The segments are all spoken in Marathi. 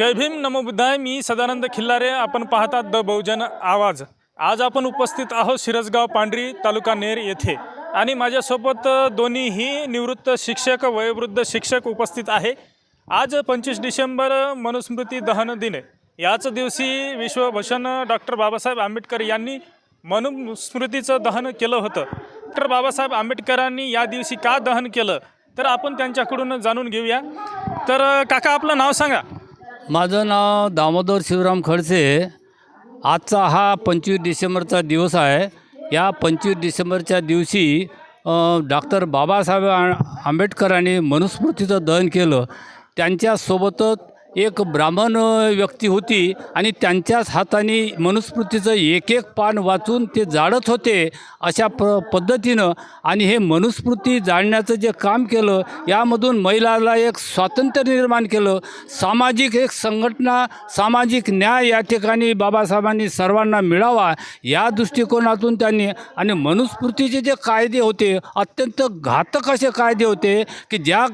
जय भीम नमोबुद्धाय मी सदानंद खिल्लारे. आपण पाहतात द बहुजन आवाज. आज आपण उपस्थित आहोत शिरसगाव पांढरी तालुका नेर येथे. आणि माझ्यासोबत दोन्हीही निवृत्त शिक्षक वयोवृद्ध शिक्षक उपस्थित आहे. आज पंचवीस डिसेंबर मनुस्मृती दहन दिन. याच दिवशी विश्वभूषण डॉक्टर बाबासाहेब आंबेडकर यांनी मनुस्मृतीचं दहन केलं होतं. डॉक्टर बाबासाहेब आंबेडकरांनी या दिवशी का दहन केलं? तर आपण त्यांच्याकडून जाणून घेऊया. तर काका आपलं नाव सांगा. माझं नाव दामोदर शिवराम खडसे आजचा हा पंचवीस डिसेंबरचा दिवस आहे. या पंचवीस डिसेंबरच्या दिवशी डॉक्टर बाबासाहेब आंबेडकरांनी मनुस्मृतीचं दहन केलं. त्यांच्यासोबतच एक ब्राह्मण व्यक्ती होती आणि त्यांच्याच हाताने मनुस्मृतीचं एक एक पान वाचून ते जाळत होते अशा प पद्धतीनं आणि हे मनुस्मृती जाळण्याचं जे काम केलं यामधून महिलाला एक स्वातंत्र्य निर्माण केलं. सामाजिक एक संघटना सामाजिक न्याय या ठिकाणी बाबासाहेबांनी सर्वांना मिळावा या दृष्टिकोनातून त्यांनी आणि मनुस्मृतीचे जे कायदे होते अत्यंत घातक असे कायदे होते की ज्या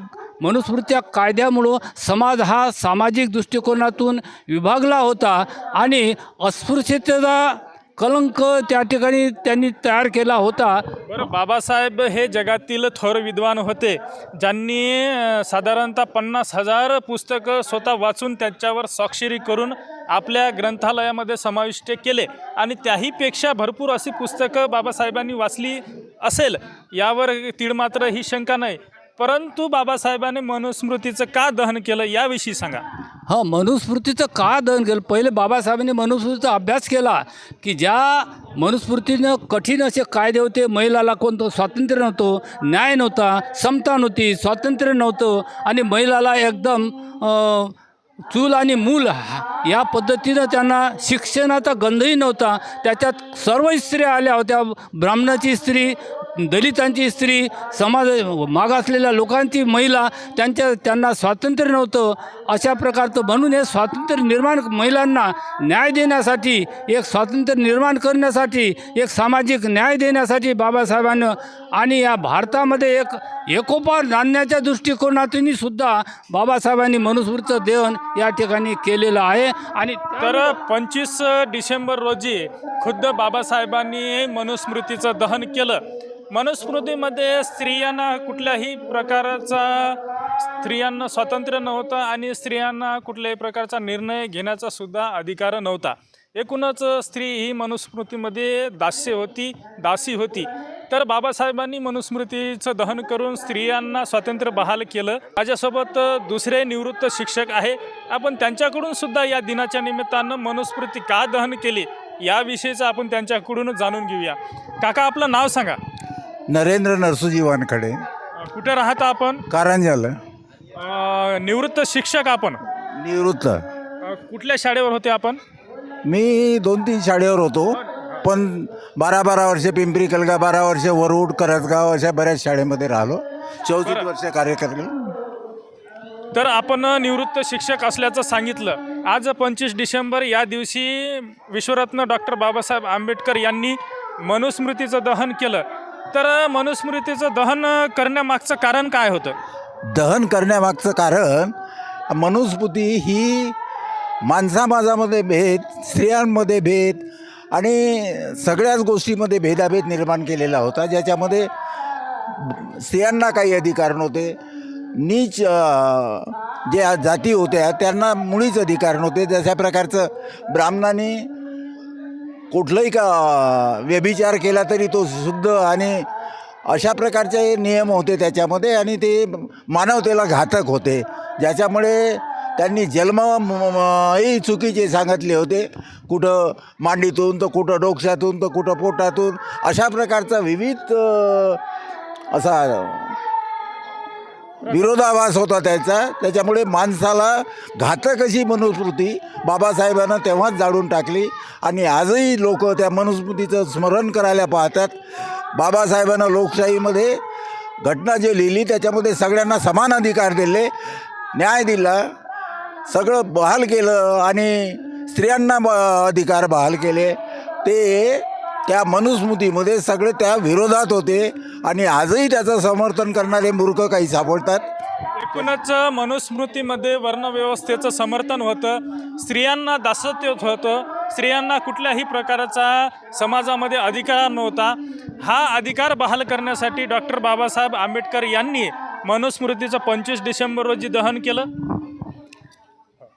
मनुस्मृत्या कायद्यामुळं समाज हा सामाजिक दृष्टिकोनातून विभागला होता आणि अस्पृश्यतेचा कलंक त्या ठिकाणी त्यांनी तयार केला होता. बरं बाबासाहेब हे जगातील थोर विद्वान होते. ज्यांनी साधारणतः पन्नास हजार पुस्तकं स्वतः वाचून त्याच्यावर स्वाक्षरी करून आपल्या ग्रंथालयामध्ये समाविष्ट केले. आणि त्याहीपेक्षा भरपूर अशी पुस्तकं बाबासाहेबांनी वाचली असेल. यावर तीळमात्र ही शंका नाही. परंतु बाबासाहेबांनी मनुस्मृतीचं का दहन केलं याविषयी सांगा. हां मनुस्मृतीचं का दहन केलं? पहिले बाबासाहेबांनी मनुस्मृतीचा अभ्यास केला की ज्या मनुस्मृतीनं कठीण असे कायदे होते महिलाला कोणतं स्वातंत्र्य नव्हतं न्याय नव्हता समता नव्हती स्वातंत्र्य नव्हतं आणि महिलाला एकदम चूल आणि मूल हा- या पद्धतीनं त्यांना शिक्षणाचा गंधही नव्हता. त्याच्यात सर्व स्त्रिया आल्या होत्या ब्राह्मणाची स्त्री दलितांची स्त्री समाज मागासलेल्या लोकांची महिला त्यांच्या त्यांना स्वातंत्र्य नव्हतं. अशा प्रकारचं म्हणून हे स्वातंत्र्य निर्माण महिलांना न्याय देण्यासाठी एक स्वातंत्र्य निर्माण करण्यासाठी एक सामाजिक न्याय देण्यासाठी बाबासाहेबांनं आणि या भारतामध्ये एक एकोपार आणण्याच्या दृष्टिकोनातूनही सुद्धा बाबासाहेबांनी मनुस्मृतीचं देवन या ठिकाणी केलेलं आहे. आणि तर पंचवीस डिसेंबर रोजी खुद्द बाबासाहेबांनी मनुस्मृतीचं दहन केलं. मनुस्मृतीमध्ये स्त्रियांना कुठल्याही प्रकारचा स्त्रियांना स्वातंत्र्य नव्हतं आणि स्त्रियांना कुठल्याही प्रकारचा निर्णय घेण्याचा सुद्धा अधिकार नव्हता. एकूणच स्त्री ही मनुस्मृतीमध्ये दास्य होती दासी होती. तर बाबासाहेबांनी मनुस्मृतीचं दहन करून स्त्रियांना स्वातंत्र्य बहाल केलं. माझ्यासोबत दुसरे निवृत्त शिक्षक आहे. आपण त्यांच्याकडून सुद्धा या दिनाच्या निमित्तानं मनुस्मृती का दहन केली? याविषयीचं आपण त्यांच्याकडून जाणून घेऊया. काका आपलं नाव सांगा. नरेंद्र नरसुजी वानखडे कुठे राहता आपण? कारंजाल. अ, निवृत्त शिक्षक आपण. निवृत्त. अ, कुठल्या शाळेवर होते आपण? मी दोन तीन शाळेवर होतो पण बारा बारा वर्ष पिंपरी कलगा बारा वर्ष वरुड करसगाव अशा बऱ्याच शाळेमध्ये राहिलो. चौतीस वर्ष कार्य केलं तर आपण निवृत्त शिक्षक असल्याचं सांगितलं. आज पंचवीस डिसेंबर या दिवशी विश्वरत्न डॉक्टर बाबासाहेब आंबेडकर यांनी मनुस्मृतीचं दहन केलं. तर मनुस्मृतीचं दहन करण्यामागचं कारण काय होतं? दहन करण्यामागचं कारण मनुस्मृती ही माणसामाजामध्ये भेद स्त्रियांमध्ये भेद आणि सगळ्याच गोष्टीमध्ये भेदाभेद निर्माण केलेला होता ज्याच्यामध्ये स्त्रियांना काही अधिकार नव्हते. नीच ज्या जाती होत्या त्यांना मुळीच अधिकार नव्हते. जशा प्रकारचं ब्राह्मणांनी कुठलाही का व्यभिचार केला तरी तो शुद्ध आणि अशा प्रकारचे नियम होते त्याच्यामध्ये आणि ते मानवतेला घातक होते. ज्याच्यामुळे त्यांनी जन्मही चुकीचे सांगितले होते. कुठं मांडीतून तर कुठं डोक्यातून तर कुठं पोटातून अशा प्रकारचा विविध असा विरोधाभास होता त्याचा. त्याच्यामुळे माणसाला घातक अशी मनुस्मृती बाबासाहेबांना तेव्हाच जाळून टाकली. आणि आजही लोक त्या मनुस्मृतीचं स्मरण करायला पाहतात. बाबासाहेबांना लोकशाहीमध्ये घटना जे लिहिली त्याच्यामध्ये सगळ्यांना समान अधिकार दिले. न्याय दिला. सगळं बहाल केलं आणि स्त्रियांना ब अधिकार बहाल केले. ते त्या मनुस्मृतीमध्ये सगळे त्या विरोधात होते आणि आजही त्याचं समर्थन करणारे मूर्ख काही सापडतात. एकूणच मनुस्मृतीमध्ये वर्णव्यवस्थेचं समर्थन होतं. स्त्रियांना दासत्व होतं. स्त्रियांना कुठल्याही प्रकारचा समाजामध्ये अधिकार नव्हता. हा अधिकार बहाल करण्यासाठी डॉक्टर बाबासाहेब आंबेडकर यांनी मनुस्मृतीचं पंचवीस डिसेंबर रोजी दहन केलं.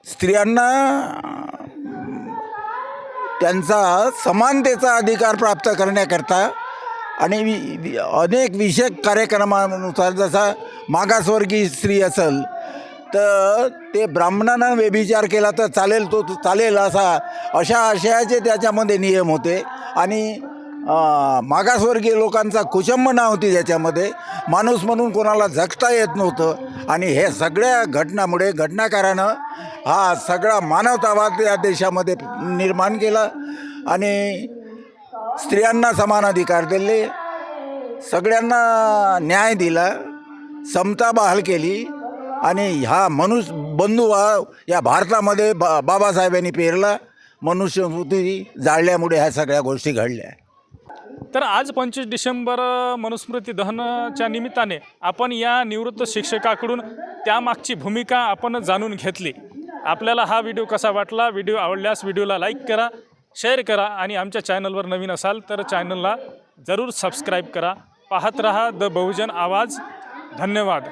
स्त्रियांना त्यांचा समानतेचा अधिकार प्राप्त करण्याकरता आणि वि अनेक विषयक कार्यक्रमानुसार जसा मागासवर्गीय स्त्री असेल तर ते ब्राह्मणांना व्यभिचार केला तर चालेल तो चालेल असा अशा आशयाचे त्याच्यामध्ये नियम होते. आणि मागासवर्गीय लोकांचा कुचंबना होती त्याच्यामध्ये. माणूस म्हणून कोणाला जगता येत नव्हतं. आणि हे सगळ्या घटनामुळे घटनाकारानं हा सगळा मानवतावाद या देशामध्ये निर्माण केला आणि स्त्रियांना समान अधिकार दिले सगळ्यांना न्याय दिला समता बहाल केली आणि हा मनुष्य बंधुभाव या भारतामध्ये बा बाबासाहेबांनी पेरला मनुष्यवृत्ती जाळल्यामुळे ह्या सगळ्या गोष्टी घडल्या. तर आज पंचवीस डिसेंबर मनुस्मृती दहनच्या निमित्ताने आपण या निवृत्त शिक्षकाकडून त्यामागची भूमिका आपण जाणून घेतली. आपल्याला हा व्हिडिओ कसा वाटला? व्हिडिओ आवडल्यास व्हिडिओला लाईक करा शेअर करा आणि आमच्या चॅनलवर नवीन असाल तर चॅनलला जरूर सबस्क्राईब करा. पाहत रहा द बहुजन आवाज. धन्यवाद.